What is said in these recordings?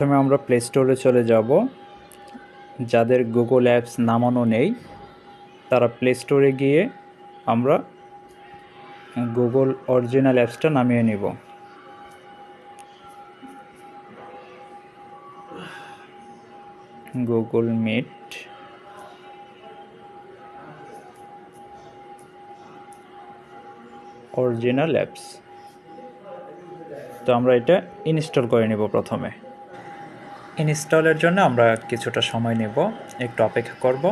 প্রথমে আমরা প্লে স্টোরে চলে যাব। যাদের গুগল অ্যাপস নামানো নেই, তারা প্লে স্টোরে গিয়ে আমরা গুগল অরিজিনাল অ্যাপসটা নামিয়ে নিব। গুগল মিট অরিজিনাল অ্যাপস তো আমরা এটা ইনস্টল করে নেব প্রথমে। ইনস্টলের জন্য আমরা কিছুটা সময় নেব, একটু অপেক্ষা করব।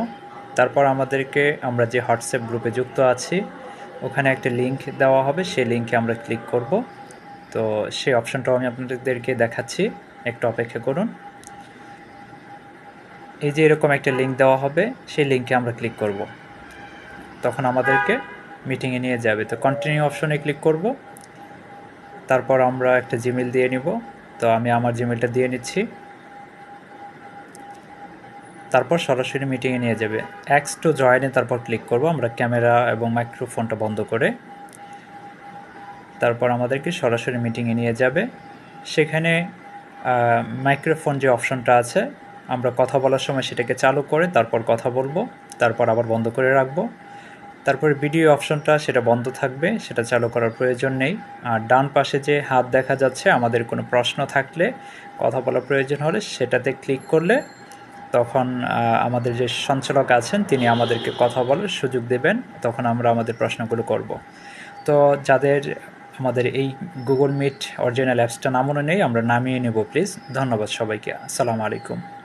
তারপর আমাদেরকে আমরা যে হোয়াটসঅ্যাপ গ্রুপে যুক্ত আছি, ওখানে একটা লিংক দেওয়া হবে, সেই লিঙ্কে আমরা ক্লিক করব। তো সেই অপশনটাও আমি আপনাদেরকে দেখাচ্ছি, একটু অপেক্ষা করুন। এই যে এরকম একটা লিঙ্ক দেওয়া হবে, সেই লিঙ্কে আমরা ক্লিক করব। তখন আমাদেরকে মিটিংয়ে নিয়ে যাবে। তো কন্টিনিউ অপশনে ক্লিক করব। তারপর আমরা একটা জিমেল দিয়ে নিব। তো আমি আমার জিমেলটা দিয়ে নিচ্ছি। তারপর সরাসরি মিটিংয়ে নিয়ে যাবে। অ্যাক্স টু জয়েনে তারপর ক্লিক করব, আমরা ক্যামেরা এবং মাইক্রোফোনটা বন্ধ করে। তারপর আমাদেরকে সরাসরি মিটিংয়ে নিয়ে যাবে। সেখানে মাইক্রোফোন যে অপশনটা আছে, আমরা কথা বলার সময় সেটাকে চালু করে তারপর কথা বলব, তারপর আবার বন্ধ করে রাখব। তারপর ভিডিও অপশনটা সেটা বন্ধ থাকবে, সেটা চালু করার প্রয়োজন নেই। আর ডান পাশে যে হাত দেখা যাচ্ছে, আমাদের কোনো প্রশ্ন থাকলে, কথা বলার প্রয়োজন হলে সেটাতে ক্লিক করলে তখন আমাদের যে সঞ্চালক আছেন, তিনি আমাদেরকে কথা বলার সুযোগ দেবেন। তখন আমরা আমাদের প্রশ্নগুলো করব। তো যাদের আমাদের এই গুগল মিট অরিজিনাল অ্যাপসটা নামানো নেই, আমরা নামিয়ে নেব প্লিজ ধন্যবাদ সবাইকে। আসসালামু আলাইকুম।